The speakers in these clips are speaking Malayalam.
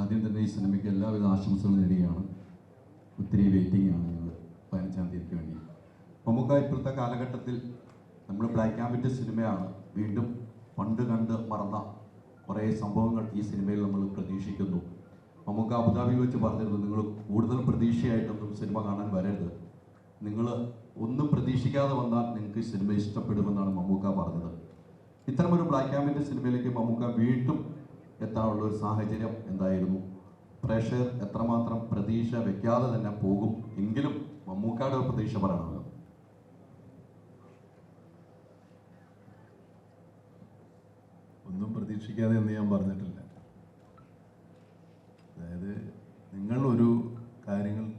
ആദ്യം തന്നെ ഈ സിനിമയ്ക്ക് എല്ലാവിധ ആശംസകളും നേടുകയാണ് ഒത്തിരി വെയിറ്റിംഗ് ആണ് ഞങ്ങൾ പതിനഞ്ചാം തീയതിക്ക് വേണ്ടി. നമുക്ക് ഇപ്പോഴത്തെ കാലഘട്ടത്തിൽ നമ്മൾ ബ്ലാക്ക് ആൻഡ് സിനിമയാണ് വീണ്ടും പണ്ട് കണ്ട് മറന്ന കുറേ സംഭവങ്ങൾ ഈ സിനിമയിൽ നമ്മൾ പ്രതീക്ഷിക്കുന്നു. നമുക്ക് അബുദാബി വെച്ച് പറഞ്ഞിരുന്നു നിങ്ങൾ കൂടുതൽ പ്രതീക്ഷയായിട്ടൊന്നും സിനിമ കാണാൻ വരരുത്. നിങ്ങൾ ഒന്നും പ്രതീക്ഷിക്കാതെ വന്നാൽ നിങ്ങൾക്ക് സിനിമ ഇഷ്ടപ്പെടുമെന്നാണ് മമ്മൂക്ക പറഞ്ഞത്. ഇത്തരമൊരു ബ്ലാക്ക് വൈറ്റ് സിനിമയിലേക്ക് മമ്മൂക്ക വീണ്ടും എത്താനുള്ള ഒരു സാഹചര്യം എന്തായിരുന്നു? പ്രേക്ഷകർ എത്രമാത്രം പ്രതീക്ഷ വെക്കാതെ തന്നെ പോകും എങ്കിലും മമ്മൂക്കയുടെ ഒരു പ്രതീക്ഷ പറയണമല്ലോ. ഒന്നും പ്രതീക്ഷിക്കാതെ എന്ന് ഞാൻ പറഞ്ഞിട്ടില്ല. അതായത് നിങ്ങൾ ഒരു കാര്യങ്ങൾ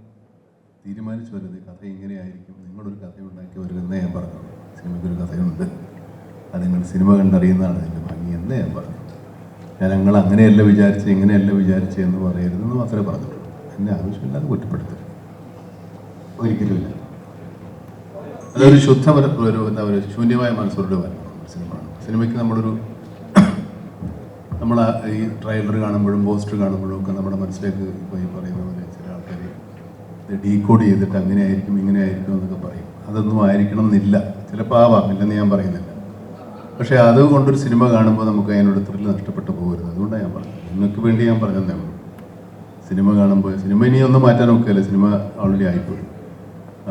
തീരുമാനിച്ചു വരുന്നത് കഥ ഇങ്ങനെയായിരിക്കും. നിങ്ങളൊരു കഥ ഉണ്ടാക്കി വരുമെന്നേ ഞാൻ പറഞ്ഞു. സിനിമയ്ക്കൊരു കഥയുണ്ട്. അത് നിങ്ങൾ സിനിമ കണ്ടറിയുന്നതാണ് അതിന്റെ ഭംഗി എന്നേ ഞാൻ പറഞ്ഞു. ഞാൻ ഞങ്ങൾ അങ്ങനെയല്ല വിചാരിച്ച് ഇങ്ങനെയല്ല വിചാരിച്ച് എന്ന് പറയരുതെന്ന് മാത്രമേ പറഞ്ഞിട്ടുള്ളൂ. എന്നെ ആവശ്യമില്ലാതെ കുറ്റപ്പെടുത്തരുത്. ഒരിക്കലുമില്ല. അതൊരു ശുദ്ധ ഒരു- എന്താ പറയുക ശൂന്യമായ മനസ്സോടെ വരണം സിനിമ. സിനിമയ്ക്ക് നമ്മളൊരു നമ്മൾ ഈ ട്രെയിലർ കാണുമ്പോഴും പോസ്റ്റർ കാണുമ്പോഴും ഒക്കെ നമ്മുടെ മനസ്സിലേക്ക് പോയി പറയുന്ന പോലെ ചില ആൾക്കാർ ഡീകോഡ് ചെയ്തിട്ട് അങ്ങനെ ആയിരിക്കും ഇങ്ങനെ ആയിരിക്കും എന്നൊക്കെ പറയും. അതൊന്നും ആയിരിക്കണം എന്നില്ല ചിലപ്പോൾ ആവാം ഇല്ലെന്ന് ഞാൻ പറയുന്നില്ല. പക്ഷേ അതുകൊണ്ടൊരു സിനിമ കാണുമ്പോൾ നമുക്ക് അതിനോട് ത്രില്ല് നഷ്ടപ്പെട്ടു പോകരുത്. അതുകൊണ്ടാണ് ഞാൻ പറഞ്ഞത്. നിങ്ങൾക്ക് വേണ്ടി ഞാൻ പറഞ്ഞതേ ഉള്ളൂ. സിനിമ കാണുമ്പോൾ സിനിമ ഇനി ഒന്നും മാറ്റാൻ നോക്കുകയല്ല സിനിമ ഓൾറെഡി ആയിപ്പോയി.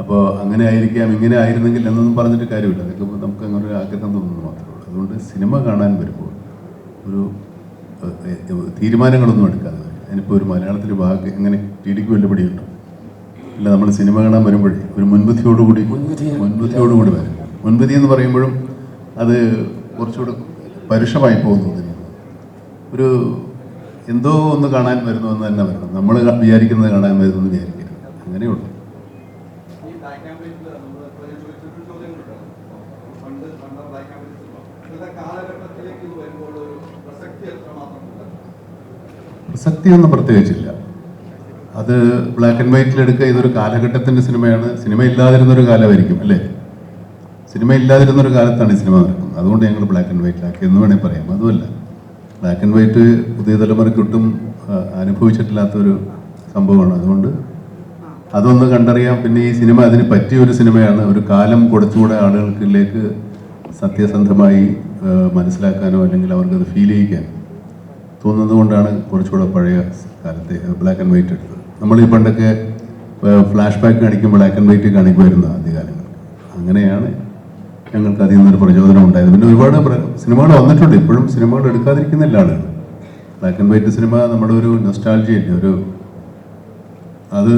അപ്പോൾ അങ്ങനെ ആയിരിക്കാം ഇങ്ങനെ ആയിരുന്നെങ്കിൽ എന്നൊന്നും പറഞ്ഞിട്ട് കാര്യമില്ല. അതൊക്കെ നമുക്ക് അങ്ങനെ ഒരു ആഗ്രഹം തോന്നുന്നു മാത്രമേ ഉള്ളൂ. അതുകൊണ്ട് സിനിമ കാണാൻ വരുമ്പോൾ ഒരു തീരുമാനങ്ങളൊന്നും എടുക്കാതെ. അതിനിപ്പോൾ ഒരു മലയാളത്തിൽ ഭാഗം എങ്ങനെ ടി ഡിക്ക് വെല്ലുപിടിയുണ്ടോ അല്ല നമ്മൾ സിനിമ കാണാൻ വരുമ്പോഴേ ഒരു മുൻപുദ്ധിയോടുകൂടി മുൻപുദ്ധിയോടുകൂടി വരും മുൻപുതി എന്ന് പറയുമ്പോഴും അത് കുറച്ചുകൂടെ പരുഷമായി പോകുന്നു ഒരു എന്തോ ഒന്ന് കാണാൻ വരുന്നു എന്ന് തന്നെ വരണം. നമ്മൾ വിചാരിക്കുന്നത് കാണാൻ വരുന്നു എന്ന് വിചാരിക്കരുത്. അങ്ങനെയുള്ളൂ. പ്രസക്തി ഒന്നും പ്രസക്തിയൊന്നും പ്രത്യേകിച്ചില്ല. അത് ബ്ലാക്ക് ആൻഡ് വൈറ്റിൽ എടുക്കുക ഇതൊരു കാലഘട്ടത്തിന്റെ സിനിമയാണ്. സിനിമ ഇല്ലാതിരുന്നൊരു കാലമായിരിക്കും അല്ലേ? സിനിമ ഇല്ലാതിരുന്ന ഒരു കാലത്താണ് ഈ സിനിമ നടക്കുന്നത്. അതുകൊണ്ട് ഞങ്ങൾ ബ്ലാക്ക് ആൻഡ് വൈറ്റിലാക്കി എന്ന് വേണേൽ പറയാം. അതുമല്ല ബ്ലാക്ക് ആൻഡ് വൈറ്റ് പുതിയ തലമുറയ്ക്ക് ഒട്ടും ആ, അനുഭവിച്ചിട്ടില്ലാത്തൊരു സംഭവമാണ്. അതുകൊണ്ട് അതൊന്ന് കണ്ടറിയാം. പിന്നെ ഈ സിനിമ അതിന് പറ്റിയ ഒരു സിനിമയാണ്. ഒരു കാലം കൊടുത്തുകൂടെ ആളുകൾക്കിലേക്ക് സത്യസന്ധമായി മനസ്സിലാക്കാനോ അല്ലെങ്കിൽ അവർക്കത് ഫീൽ ചെയ്യിക്കാൻ തോന്നുന്നത് കൊണ്ടാണ് കുറച്ചുകൂടെ പഴയ കാലത്തെ ബ്ലാക്ക് ആൻഡ് വൈറ്റ് എടുത്തത്. നമ്മൾ ഈ പണ്ടൊക്കെ ഫ്ലാഷ് ബാക്ക് കാണിക്കും ബ്ലാക്ക് ആൻഡ് വൈറ്റ് കാണിക്കുമായിരുന്നു ആദ്യകാലങ്ങൾ അങ്ങനെയാണ് ഞങ്ങൾക്ക് അതിൽ നിന്നൊരു പ്രചോദനം ഉണ്ടായത്. പിന്നെ ഒരുപാട് സിനിമകൾ വന്നിട്ടുണ്ട്. ഇപ്പോഴും സിനിമകൾ എടുക്കാതിരിക്കുന്ന ആളുകൾ. ബ്ലാക്ക് ആൻഡ് വൈറ്റ് സിനിമ നമ്മുടെ ഒരു നൊസ്റ്റാൾജിയല്ലേ ഒരു അത്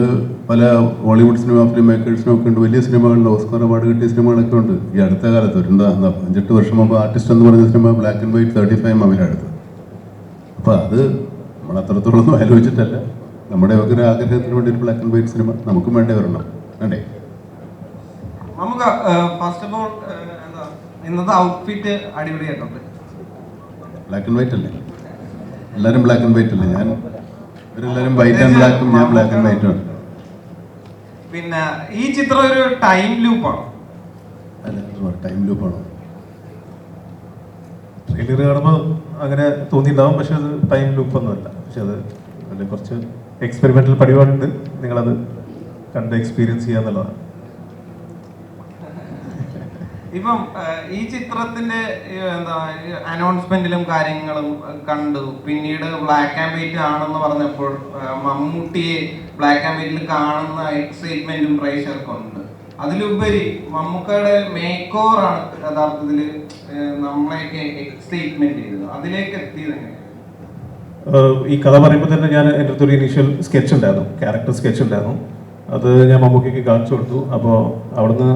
പല ഹോളിവുഡ് സിനിമ ഫിലിം മേക്കേഴ്സിനും ഒക്കെ ഉണ്ട്. വലിയ സിനിമകളിൽ ഓസ്കാർ അവാർഡ് കിട്ടിയ സിനിമകളൊക്കെ ഉണ്ട്. ഈ അടുത്ത കാലത്ത് ഒരു അഞ്ചെട്ട് വർഷം മുമ്പ് ആർട്ടിസ്റ്റ് എന്ന് പറഞ്ഞ cinema black and white thirty five മമിലെടുത്തത് അപ്പോൾ അത് നമ്മൾ അത്രത്തോളം ആലോചിച്ചിട്ടല്ല. നമ്മുടെ ഒക്കെ ഒരു ആഗ്രഹത്തിന് വേണ്ടി ബ്ലാക്ക് ആൻഡ് വൈറ്റ് സിനിമ നമുക്കും വേണ്ടേ വരണം വേണ്ടേ? നമുക്ക് ഫസ്റ്റ് ഓഫ് ഓൾ എന്താ ഇന്നത്തെ ഔട്ട്ഫിറ്റ് അടിപൊളിയായിട്ടുണ്ട് ബ്ലാക്ക് ആൻഡ് വൈറ്റ് അല്ലേ? എല്ലാവരും ബ്ലാക്ക് ആൻഡ് വൈറ്റ് അല്ലേ? ഞാൻ ഇവരെല്ലാവരും വൈറ്റ് ആൻഡ് ബ്ലാക്കും ഞാൻ ബ്ലാക്ക് ആൻഡ് വൈറ്റും ആണ്. പിന്നെ ഈ ചിത്രം ഒരു ടൈം ലൂപ്പാണ് അല്ല ടൈം ലൂപ്പാണോ ട്രെയിലർ കാണുമ്പോൾ അങ്ങനെ തോന്നിയിട്ടുണ്ടാവും പക്ഷെ അത് ടൈം ലൂപ്പ് ഒന്നുമല്ല പക്ഷെ അത് അതിൽ കുറച്ച് എക്സ്പെരിമെന്റൽ പരിപാടിയുണ്ട് നിങ്ങളത് കണ്ട് എക്സ്പീരിയൻസ് ചെയ്യാന്നുള്ളതാണ്. ഇപ്പം ഈ ചിത്രത്തിന്റെ എന്താ അനൗൺസ്മെന്റിലും കാര്യങ്ങളും കണ്ടു. പിന്നീട് ബ്ലാക്ക് ആൻഡ് വൈറ്റ് ആണെന്ന് പറഞ്ഞപ്പോൾ മമ്മൂട്ടിയെ ബ്ലാക്ക് ആൻഡ് വൈറ്റിൽ കാണുന്ന എക്സൈറ്റ്മെന്റും പ്രേക്ഷകർക്കുണ്ട്. അതിലുപരി മമ്മൂക്കയുടെ മേക്ക് ഓവർ ആണ് യഥാർത്ഥത്തിൽ നമ്മളെയൊക്കെ എക്സൈറ്റ്മെന്റ് ചെയ്തത്. അതിലേക്ക് എത്തിയത് ഈ കഥ പറയുമ്പോൾ തന്നെ ഞാൻ എന്റെ അടുത്തൊരു ഇനീഷ്യൽ സ്കെച്ച് ഉണ്ടായിരുന്നു. ക്യാരക്ടർ സ്കെച്ച് ഉണ്ടായിരുന്നു. അത് ഞാൻ മമ്മൂക്കയ്ക്ക് കാണിച്ചു കൊടുത്തു. അപ്പോൾ അവിടുന്ന്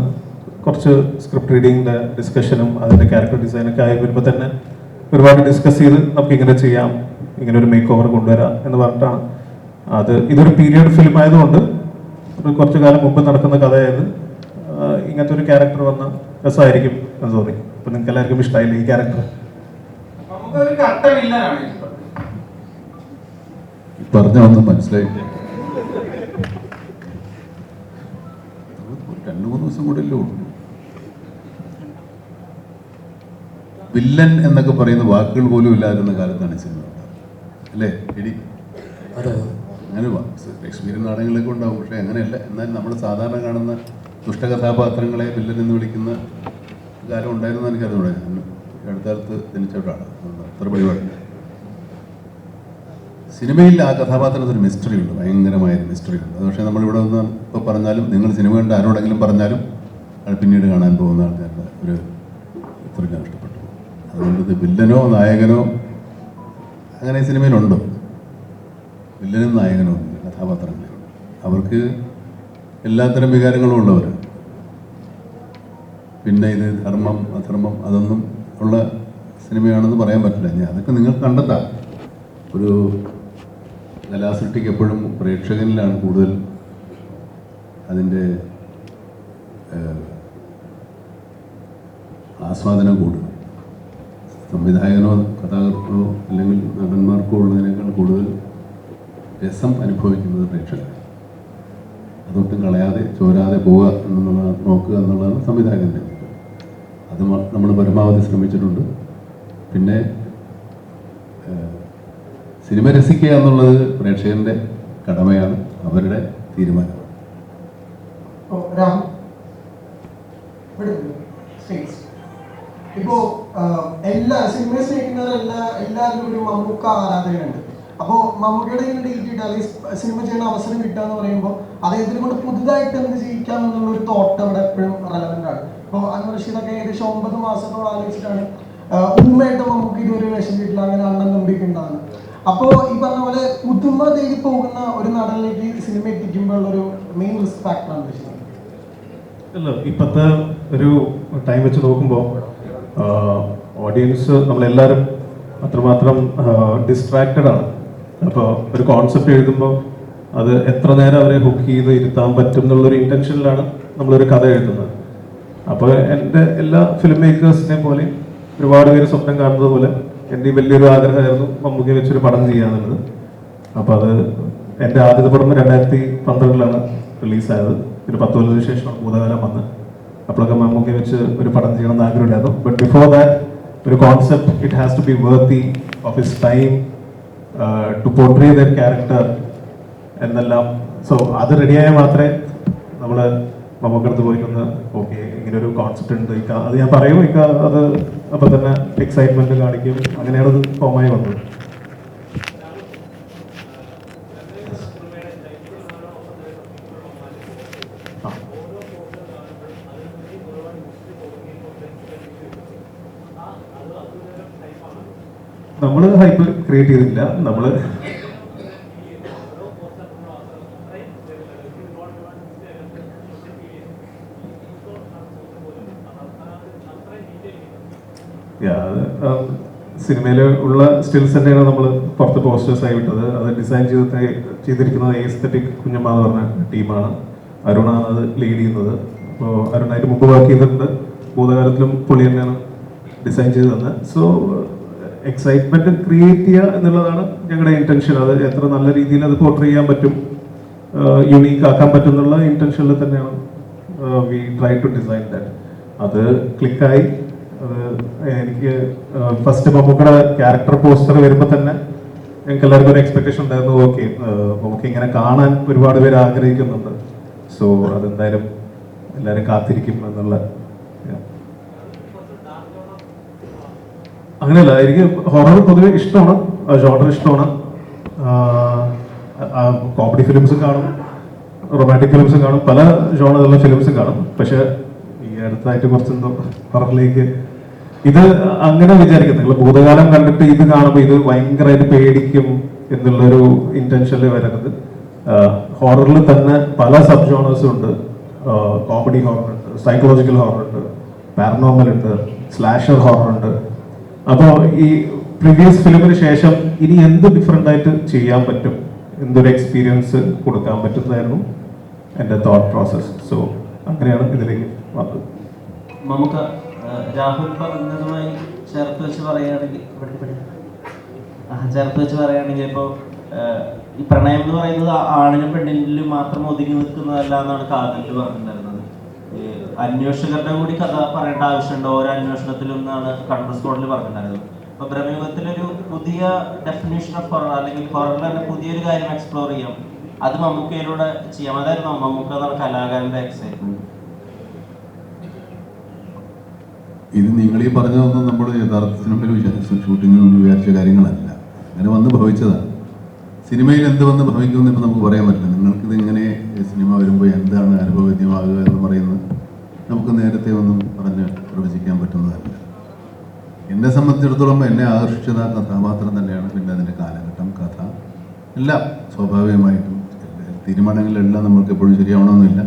കുറച്ച് സ്ക്രിപ്റ്റ് റീഡിങ്ങിന്റെ ഡിസ്കഷനും അതിന്റെ ക്യാരക്ടർ ഡിസൈനൊക്കെ ആയി വരുമ്പോൾ തന്നെ ഒരുപാട് ഡിസ്കസ് ചെയ്ത് നമുക്ക് ഇങ്ങനെ ചെയ്യാം ഇങ്ങനെ ഒരു മേക്ക് ഓവർ കൊണ്ടുവരാം എന്ന് പറഞ്ഞിട്ടാണ്. അത് ഇതൊരു പീരിയഡ് ഫിലിം ആയതുകൊണ്ട് ഒരു കുറച്ച് കാലം മുമ്പ് നടക്കുന്ന കഥയായത് ഇങ്ങനത്തെ ഒരു ക്യാരക്ടർ വന്ന രസമായിരിക്കും. എന്ന് തോന്നി അപ്പം നിങ്ങൾക്ക് എല്ലാവർക്കും ഇഷ്ടമായില്ല ഈ ക്യാരക്ടർ പറഞ്ഞ ഒന്നും മനസ്സിലായില്ല. രണ്ടു മൂന്ന് ദിവസം കൂടെ ഉള്ളൂ. വില്ലൻ എന്നൊക്കെ പറയുന്ന വാക്കുകൾ പോലും ഇല്ലാതിരുന്ന കാലത്താണ് ഈ സിനിമ അല്ലേ? എടി. അങ്ങനെ ഷേക്സ്പിയർ നാടകങ്ങളൊക്കെ ഉണ്ടാവും. പക്ഷേ അങ്ങനെയല്ല. എന്നാൽ നമ്മൾ സാധാരണ കാണുന്ന ദുഷ്ടകഥാപാത്രങ്ങളെ വില്ലൻ എന്ന് വിളിക്കുന്ന കാലം ഉണ്ടായിരുന്നു എനിക്കത് ഉണ്ടായിരുന്നു അടുത്തടുത്ത് ജനിച്ചവരാണ്. അത്ര പരിപാടിയില്ല സിനിമയിൽ ആ കഥാപാത്രത്തിന് ഒരു മിസ്റ്ററി ഉണ്ട്. ഭയങ്കരമായ ഒരു മിസ്റ്ററി ഉണ്ട്. അത് പക്ഷേ നമ്മളിവിടെ ഒന്ന് ഇപ്പോൾ പറഞ്ഞാലും നിങ്ങൾ സിനിമ കണ്ട് ആരോടെങ്കിലും പറഞ്ഞാലും അത് പിന്നീട് കാണാൻ പോകുന്ന ആൾക്കാരുടെ ഒരു ഇത്രയ്ക്ക് നഷ്ടപ്പെട്ടു അതുകൊണ്ട് ഇത് വില്ലനോ നായകനോ അങ്ങനെ സിനിമയിലുണ്ടോ. വില്ലനും നായകനും കഥാപാത്രങ്ങൾ. അവർക്ക് എല്ലാത്തരം വികാരങ്ങളും ഉള്ളവർ പിന്നെ ഇത് ധർമ്മം അധർമ്മം അതൊന്നും ഉള്ള സിനിമയാണെന്ന് പറയാൻ പറ്റില്ല. ഞാൻ അതൊക്കെ നിങ്ങൾ കണ്ടെത്താം. ഒരു കലാസൃഷ്ടിക്ക് എപ്പോഴും പ്രേക്ഷകനിലാണ് കൂടുതൽ അതിന്റെ ആസ്വാദനം കൂടുക. സംവിധായകനോ കഥാകൃത്തോ അല്ലെങ്കിൽ നടന്മാർക്കോ ഉള്ളതിനേക്കാൾ കൂടുതൽ രസം അനുഭവിക്കുന്നത് പ്രേക്ഷകർ. അതൊട്ടും കളയാതെ ചോരാതെ പോവുക എന്നുള്ള നോക്കുക എന്നുള്ളതാണ് സംവിധായകന്റെ അത് നമ്മൾ പരമാവധി ശ്രമിച്ചിട്ടുണ്ട്. പിന്നെ സിനിമ രസിക്കുക എന്നുള്ളത് പ്രേക്ഷകന്റെ കടമയാണ് അവരുടെ തീരുമാനം ഓ, രാഹുൽ ഇവിടെ എല്ലാ States. ഇപ്പോ എല്ലാ എല്ലാവരും ഒരു മമ്മൂക്ക ആരാധകരുണ്ട്. അപ്പോൾ മമ്മൂക്കയുടെ ഇങ്ങനെ ഡേറ്റ് കിട്ടുക അല്ലെങ്കിൽ സിനിമ ചെയ്യുന്ന അവസരം കിട്ടുക എന്ന് പറയുമ്പോൾ അദ്ദേഹത്തിന് കൊണ്ട് പുതുതായിട്ട് എന്ത് ചെയ്യിക്കാം എന്നുള്ള ഒരു തോട്ട് അവിടെ എപ്പോഴും റെലവെന്റ് ആണ്. ഇപ്പോൾ അൻവർ റഷീദൊക്കെ ഏകദേശം ഒമ്പത് മാസത്തോളം ആലോചിച്ചിട്ടാണ് ഉമ്മയായിട്ട് മമ്മൂക്ക് ഇതുവരെ വേഷം കിട്ടില്ല അങ്ങനെ അണ്ണൻ നമ്പിക്ക് ഉണ്ടാകുന്നത് അപ്പോൾ ഈ പറഞ്ഞ പോലെ പുതുമ തേടി പോകുന്ന ഒരു നടനിലേക്ക് സിനിമ എത്തിക്കുമ്പോൾ ഒരു മെയിൻ റിസ്ക് ഫാക്ടറാണ് അല്ല ഇപ്പോഴത്തെ ഒരു ടൈം വെച്ച് നോക്കുമ്പോൾ ഓഡിയൻസ് നമ്മളെല്ലാവരും അത്രമാത്രം ഡിസ്ട്രാക്റ്റഡ് ആണ്. അപ്പോൾ ഒരു കോൺസെപ്റ്റ് എഴുതുമ്പോൾ അത് എത്ര നേരം അവരെ ഹുക്ക് ചെയ്ത് ഇരുത്താൻ പറ്റും എന്നുള്ളൊരു ഇന്റൻഷനിലാണ് നമ്മളൊരു കഥ എഴുതുന്നത്. അപ്പോൾ എന്റെ എല്ലാ ഫിലിം മേക്കേഴ്സിനെ പോലെ ഒരുപാട് പേര് സ്വപ്നം കാണുന്നത് പോലെ എന്റെ വലിയൊരു ആഗ്രഹമായിരുന്നു മമ്മൂക്കി വെച്ചൊരു പടം ചെയ്യാന്നുള്ളത് അപ്പോൾ അത് എന്റെ ആദ്യത്തെ പടം രണ്ടായിരത്തി പന്ത്രണ്ടിലാണ് റിലീസായത്. ഒരു പത്ത് കൊല്ലത്തിന് ശേഷമാണ് ഭൂതകാലം വന്ന് അപ്പോഴൊക്കെ മമ്മൂക്കെ വെച്ച് ഒരു പടം ചെയ്യണം എന്ന് ആഗ്രഹമുണ്ടായിരുന്നു. ബട്ട് ബിഫോർ ദാറ്റ് ഒരു concept it has to be worthy of his time to portray their character എന്നെല്ലാം. സോ അത് റെഡിയായാൽ മാത്രമേ നമ്മൾ മമ്മൂക്കടുത്ത് പോയിട്ടൊന്ന് ഓക്കെ ഇങ്ങനെ ഒരു കോൺസെപ്റ്റ് ഉണ്ട് ഇക്ക. അത് ഞാൻ പറയും ഇക്ക? അത് അപ്പം തന്നെ എക്സൈറ്റ്മെന്റ് കാണിക്കും. അങ്ങനെയാണ് അത് ഫോമായി വന്നത് ആ. നമ്മൾ ഹൈപ്പ് ക്രിയേറ്റ് ചെയ്തില്ല നമ്മൾ സിനിമയിൽ ഉള്ള സ്റ്റിൽസ് തന്നെയാണ് നമ്മൾ പുറത്ത് പോസ്റ്റേഴ്സായി വിട്ടത്. അത് ഡിസൈൻ ചെയ്ത് ചെയ്തിരിക്കുന്നത് എസ്തറ്റിക് കുഞ്ഞമ്മ എന്ന് പറഞ്ഞ ടീമാണ്. അരുണാണ് അത് ലീഡ് ചെയ്യുന്നത്. അപ്പോൾ അരുണായിട്ട് മുമ്പ് വർക്ക് ചെയ്തിട്ടുണ്ട്. ഭൂതകാലത്തിലും പുള്ളി തന്നെയാണ് ഡിസൈൻ ചെയ്ത് തന്നെ സോ എക്സൈറ്റ്മെന്റ് ക്രിയേറ്റ് ചെയ്യുക എന്നുള്ളതാണ് ഞങ്ങളുടെ ഇന്റൻഷൻ അത് എത്ര നല്ല രീതിയിൽ അത് പോർട്രേ ചെയ്യാൻ പറ്റും യുണീക്ക് ആക്കാൻ പറ്റും എന്നുള്ള ഇന്റൻഷനിൽ തന്നെയാണ് we try to design that അത് ക്ലിക്കായി എനിക്ക് ഫസ്റ്റ് മമ്മൂക്കയുടെ ക്യാരക്ടർ പോസ്റ്റർ വരുമ്പോൾ തന്നെ ഞങ്ങൾക്ക് എല്ലാവർക്കും ഒരു എക്സ്പെക്ടേഷൻ ഉണ്ടായിരുന്നു ഓക്കെ നമുക്ക് ഇങ്ങനെ കാണാൻ ഒരുപാട് പേര് ആഗ്രഹിക്കുന്നുണ്ട്. സോ അതെന്തായാലും എല്ലാവരും കാത്തിരിക്കും എന്നുള്ള yeah. അങ്ങനെയല്ല എനിക്ക് ഹൊറർ പൊതുവെ ഇഷ്ടമാണ് ജോണർ ഇഷ്ടമാണ്. കോമഡി ഫിലിംസും കാണും റൊമാന്റിക് ഫിലിംസും കാണും പല ജോണറുള്ള ഫിലിംസും കാണും. പക്ഷേ ഈ അടുത്തായിട്ട് കുറച്ചെന്തോ ഹൊററിലേക്ക് ഇത് അങ്ങനെ വിചാരിക്കുന്നത് നിങ്ങൾ ഭൂതകാലം കണ്ടിട്ട് ഇത് കാണുമ്പോൾ ഇത് ഭയങ്കരമായിട്ട് പേടിക്കും എന്നുള്ളൊരു ഇന്റൻഷനിൽ വരരുത്. ഹൊററിൽ തന്നെ പല സബ് ജോണേഴ്സും ഉണ്ട് കോമഡി ഹോറർ ഉണ്ട് സൈക്കോളജിക്കൽ ഹോറർ ഉണ്ട് പാരനോമൽ ഉണ്ട് സ്ലാഷർ ഹോറർ ഉണ്ട്. അപ്പോൾ ഈ പ്രീവിയസ് ഫിലിമിന് ശേഷം ഇനി എന്ത് ഡിഫറെന്റ് ആയിട്ട് ചെയ്യാൻ പറ്റും? എന്തൊരു എക്സ്പീരിയൻസ് കൊടുക്കാൻ പറ്റുന്നതായിരുന്നു എന്റെ തോട്ട് പ്രോസസ് സോ അങ്ങനെയാണ് ഇതിലേക്ക് വന്നത്. നമുക്ക് രാഹുൽ പറഞ്ഞതുമായി ചേർത്ത് വെച്ച് പറയുകയാണെങ്കിൽ ചേർത്ത് വെച്ച് പറയുകയാണെങ്കിൽ ഇപ്പോൾ ഈ പ്രണയം എന്ന് പറയുന്നത് ആണിനും പെണ്ണിനും മാത്രം ഒതുങ്ങി നിൽക്കുന്നതല്ല എന്നാണ് കാതലിൽ പറഞ്ഞിട്ടുണ്ടായിരുന്നത്. അന്വേഷകരുടെ കൂടി കഥ പറയേണ്ട ആവശ്യമുണ്ട്? ഓരോ അന്വേഷണത്തിലും എന്നാണ് കണ്ടർ കോഡിൽ പറഞ്ഞിട്ടുണ്ടായിരുന്നത്. അപ്പൊ ബ്രഹ്മയുഗത്തിലൊരു പുതിയ ഡെഫിനേഷൻ ഓഫ് ഹൊറർ അല്ലെങ്കിൽ ഹൊററിൽ തന്നെ പുതിയൊരു കാര്യം എക്സ്പ്ലോർ ചെയ്യാം. അത് മമ്മൂക്കയിലൂടെ ചെയ്യാം. അതായിരുന്നു മമ്മൂക്ക എന്നുള്ള കലാകാരന്റെ എക്സൈറ്റ്മെന്റ് ഇത് നിങ്ങൾ ഈ പറഞ്ഞതൊന്നും നമ്മൾ യഥാർത്ഥ സിനിമയിൽ ഷൂട്ടിങ്ങിൽ വിചാരിച്ച കാര്യങ്ങളല്ല. അങ്ങനെ വന്ന് ഭവിച്ചതാണ്. സിനിമയിൽ എന്ത് വന്ന് ഭവിക്കുമെന്ന് ഇപ്പം നമുക്ക് പറയാൻ പറ്റില്ല. നിങ്ങൾക്കിത് ഇങ്ങനെ സിനിമ വരുമ്പോൾ എന്താണ് അനുഭവവേദ്യമാകുക എന്ന് പറയുന്നത് നമുക്ക് നേരത്തെ ഒന്നും പറഞ്ഞ് പ്രവചിക്കാൻ പറ്റുന്നതല്ല. എന്നെ സംബന്ധിച്ചിടത്തോളം എന്നെ ആകർഷിച്ചത് ആ കഥാപാത്രം തന്നെയാണ്. പിന്നെ അതിന്റെ കാലഘട്ടം കഥ എല്ലാം സ്വാഭാവികമായിട്ടും തീരുമാനങ്ങളെല്ലാം നമ്മൾക്ക് എപ്പോഴും ശരിയാവണമെന്നില്ല.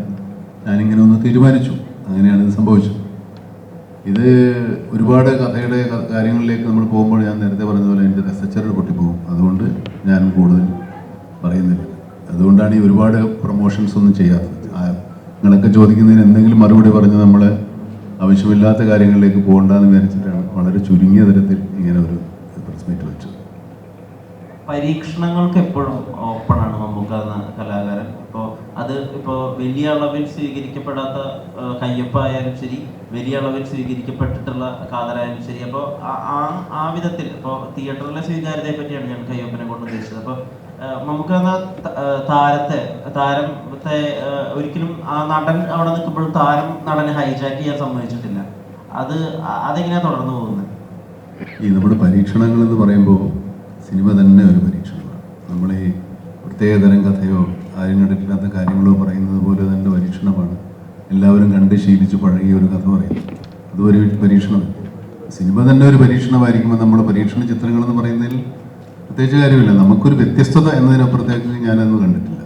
ഞാനിങ്ങനെ ഒന്ന് തീരുമാനിച്ചു. അങ്ങനെയാണ് ഇത് സംഭവിച്ചത്. ഇത് ഒരുപാട് കഥയുടെ കാര്യങ്ങളിലേക്ക് നമ്മൾ പോകുമ്പോൾ ഞാൻ നേരത്തെ പറഞ്ഞതുപോലെ എന്റെ രസച്ചറിൽ പൊട്ടിപ്പോകും. അതുകൊണ്ട് ഞാൻ കൂടുതൽ പറയുന്നില്ല. അതുകൊണ്ടാണ് ഈ ഒരുപാട് പ്രൊമോഷൻസ് ഒന്നും ചെയ്യാത്തത്. നിങ്ങളൊക്കെ ചോദിക്കുന്നതിന് എന്തെങ്കിലും മറുപടി പറഞ്ഞ് നമ്മൾ ആവശ്യമില്ലാത്ത കാര്യങ്ങളിലേക്ക് പോകണ്ടെന്ന് വിചാരിച്ചിട്ടാണ് വളരെ ചുരുങ്ങിയ തരത്തിൽ ഇങ്ങനെ ഒരു പ്രസ് മീറ്റ് വെച്ചത്. പരീക്ഷണങ്ങൾക്ക് എപ്പോഴും ഓപ്പൺ ആണ് മമ്മൂക്ക എന്ന കലാകാരൻ. ഇപ്പോൾ അത് ഇപ്പോൾ വലിയ അളവിൽ സ്വീകരിക്കപ്പെടാത്ത കയ്യൊപ്പ ആയാലും ശരി വലിയ അളവിൽ സ്വീകരിക്കപ്പെട്ടിട്ടുള്ള കാതലായാലും ശരി. അപ്പോൾ ആ ആ വിധത്തിൽ ഇപ്പോൾ തിയേറ്ററിലെ സ്വീകാര്യതയെ പറ്റിയാണ് ഞാൻ കയ്യപ്പനെ കൊണ്ട് ഉദ്ദേശിച്ചത്. അപ്പോൾ നമുക്ക് എന്ന താരത്തെ താരത്തെ ഒരിക്കലും ആ നടൻ അവിടെ നിൽക്കുമ്പോൾ താരം നടനെ ഹൈജാക്ക് ചെയ്യാൻ സമ്മതിച്ചിട്ടില്ല. അത് അതെങ്ങനെയാ തുടർന്നു പോകുന്നത് ഈ നമ്മുടെ പരീക്ഷണങ്ങൾ എന്ന് പറയുമ്പോൾ സിനിമ തന്നെ ഒരു പരീക്ഷണമാണ്. നമ്മൾ ഈ പ്രത്യേകതരം കഥയോ ആരും കണ്ടിട്ടില്ലാത്ത കാര്യങ്ങളോ പറയുന്നത് പോലെ തന്നെ പരീക്ഷണമാണ്. എല്ലാവരും കണ്ട് ശീലിച്ച് പഴകിയ ഒരു കഥ പറയുന്നത്. അത് ഒരു പരീക്ഷണമല്ല? സിനിമ തന്നെ ഒരു പരീക്ഷണമായിരിക്കുമ്പോൾ നമ്മൾ പരീക്ഷണ ചിത്രങ്ങൾ എന്ന് പറയുന്നതിൽ പ്രത്യേകിച്ച് കാര്യമില്ല. നമുക്കൊരു വ്യത്യസ്തത എന്നതിനപ്പുറത്തേക്ക് ഞാനൊന്നും കണ്ടിട്ടില്ല.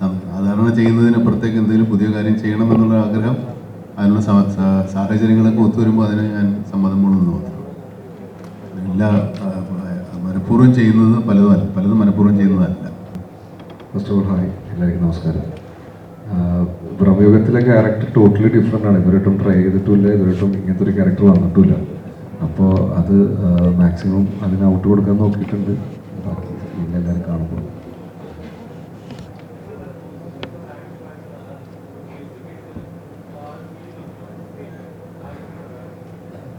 സാധാരണ ചെയ്യുന്നതിനപ്പുറത്തേക്ക് എന്തെങ്കിലും പുതിയ കാര്യം ചെയ്യണം എന്നുള്ള ആഗ്രഹം അതിനുള്ള സാഹചര്യങ്ങളൊക്കെ ഒത്തുവരുമ്പോൾ അതിന് ഞാൻ സമ്മതം കൊള്ളുന്നു മനഃപൂർവം ചെയ്യുന്നത് പലതും പലതും മനഃപൂർവം ചെയ്യുന്നതല്ല. ഫസ്റ്റ് ഓഫ് ഓൾ ഹായ് എല്ലാവർക്കും നമസ്കാരം. ബ്രഹ്മയുഗത്തിലെ ക്യാരക്ടർ ടോട്ടലി ഡിഫറെന്റ് ആണ്. ഇവരായിട്ടും ട്രൈ ചെയ്തിട്ടില്ല ഇവരായിട്ടും ഇങ്ങനത്തെ ഒരു ക്യാരക്ടർ വന്നിട്ടില്ല അപ്പോൾ അത് മാക്സിമം അതിന് ഔട്ട് കൊടുക്കാൻ നോക്കിയിട്ടുണ്ട്. ബാക്കി എല്ലാവരും കാണുമ്പോൾ.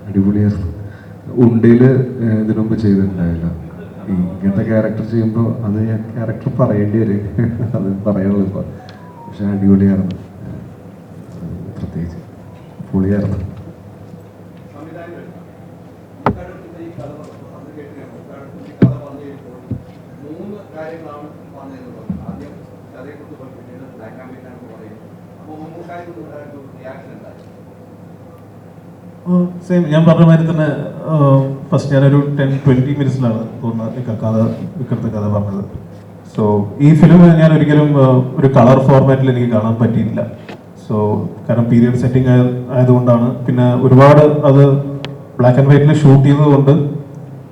അടിപൊളിയായിരുന്നു ഉണ്ടയിൽ ഇതിനു മുമ്പ് ചെയ്തിട്ടുണ്ടായില്ല. ഇങ്ങനത്തെ ക്യാരക്ടർ ചെയ്യുമ്പോൾ അത് ഞാൻ ക്യാരക്ടർ പറയേണ്ടി വരും. അത് പറയാനുള്ളൂ ഇപ്പോൾ പക്ഷെ അടിപൊളിയായിരുന്നു. പ്രത്യേകിച്ച് പൊളിയായിരുന്നു സംവിധായകൻ മുക്കാടത്തിന്റെ ഈ കഥ പറഞ്ഞു അത് കേട്ടിരിക്കണം മുക്കാടത്തിന്റെ ഈ കഥ പറഞ്ഞു കഴിഞ്ഞപ്പോൾ മൂന്ന് കാര്യങ്ങളാണ് പറഞ്ഞിരുന്നത് ആദ്യം കഥയെക്കുറിച്ച് പറഞ്ഞു സെയിം ഞാൻ പറഞ്ഞ മാതിരി തന്നെ ഫസ്റ്റ് ഞാനൊരു ടെൻ ട്വന്റി മിനിറ്റ്സിലാണ് തോന്നുന്നത് കഥ ഇക്കടുത്ത കഥ പറഞ്ഞത്. സോ ഈ ഫിലിം ഞാൻ ഒരിക്കലും ഒരു കളർ ഫോർമാറ്റിൽ എനിക്ക് കാണാൻ പറ്റിയിട്ടില്ല സോ കാരണം പീരിയഡ് സെറ്റിംഗ് ആയതുകൊണ്ടാണ്. പിന്നെ ഒരുപാട് അത് ബ്ലാക്ക് ആൻഡ് വൈറ്റിൽ ഷൂട്ട് ചെയ്തതുകൊണ്ട്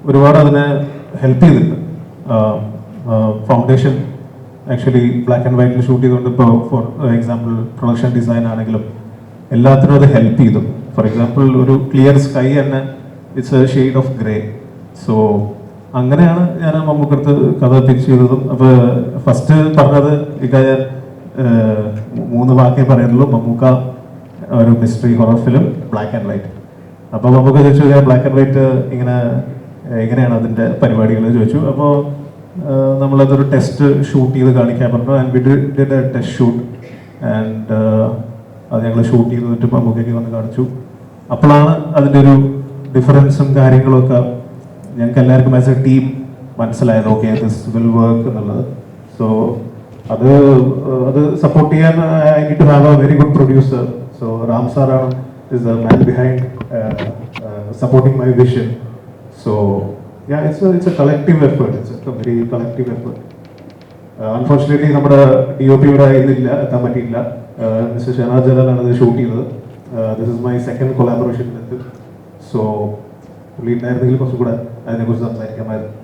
ഒരുപാട് അതിനെ ഹെൽപ്പ് ചെയ്തിട്ടുണ്ട്. ഫൗണ്ടേഷൻ ആക്ച്വലി ബ്ലാക്ക് ആൻഡ് വൈറ്റിൽ ഷൂട്ട് ചെയ്തുകൊണ്ട് ഇപ്പോൾ ഫോർ എക്സാമ്പിൾ പ്രൊഡക്ഷൻ ഡിസൈൻ ആണെങ്കിലും എല്ലാത്തിനും അത് ഹെൽപ്പ് ചെയ്തു. ഫോർ എക്സാമ്പിൾ ഒരു ക്ലിയർ സ്കൈ തന്നെ it's a shade of grey so അങ്ങനെയാണ് ഞാൻ മമ്മൂക്കടുത്ത് കഥ പിച്ച് ചെയ്തതും. അപ്പോൾ ഫസ്റ്റ് പറഞ്ഞത് ഇക്ക മൂന്ന് വാക്കേ പറയുന്നുള്ളൂ. മമ്മൂക്ക ഒരു mystery horror film black and white അപ്പോൾ മമ്മൂക്ക ചോദിച്ചു ബ്ലാക്ക് ആൻഡ് വൈറ്റ് ഇങ്ങനെ എങ്ങനെയാണ് അതിന്റെ പരിപാടികൾ ചോദിച്ചു. അപ്പോൾ നമ്മളതൊരു ടെസ്റ്റ് ഷൂട്ട് ചെയ്ത് കാണിക്കാൻ പറഞ്ഞു. And we did a test shoot and അത് ഞങ്ങൾ ഷൂട്ട് ചെയ്ത് ചെയ്തിട്ട് മമ്മൂക്കയ്ക്ക് വന്ന് കാണിച്ചു. അപ്പോഴാണ് അതിന്റെ ഒരു ഡിഫറൻസും കാര്യങ്ങളൊക്കെ ഞങ്ങൾക്ക് എല്ലാവർക്കും ആസ് എ ടീം മനസ്സിലായത്. ഓക്കെ ദിസ് വിൽ വർക്ക് എന്നുള്ളത്. സോ അത് അത് സപ്പോർട്ട് ചെയ്യാൻ I need have a very good producer so Ram സാറാണ് is a man behind supporting my vision so yeah it's a, it's a collective effort. It's a very collective effort. Unfortunately നമ്മുടെ ഡി ഒ പി ഇവിടെ ഇന്നില്ല എത്താൻ പറ്റിയില്ല മിസ്റ്റർ ഷനാദ് ജലാലാണ് ഇത് ഷൂട്ട് ചെയ്തത്. This is my second collaboration with so പുള്ളി ഉണ്ടായിരുന്നെങ്കിൽ കുറച്ചും കൂടെ അതിനെക്കുറിച്ച് സംസാരിക്കാമായിരുന്നു.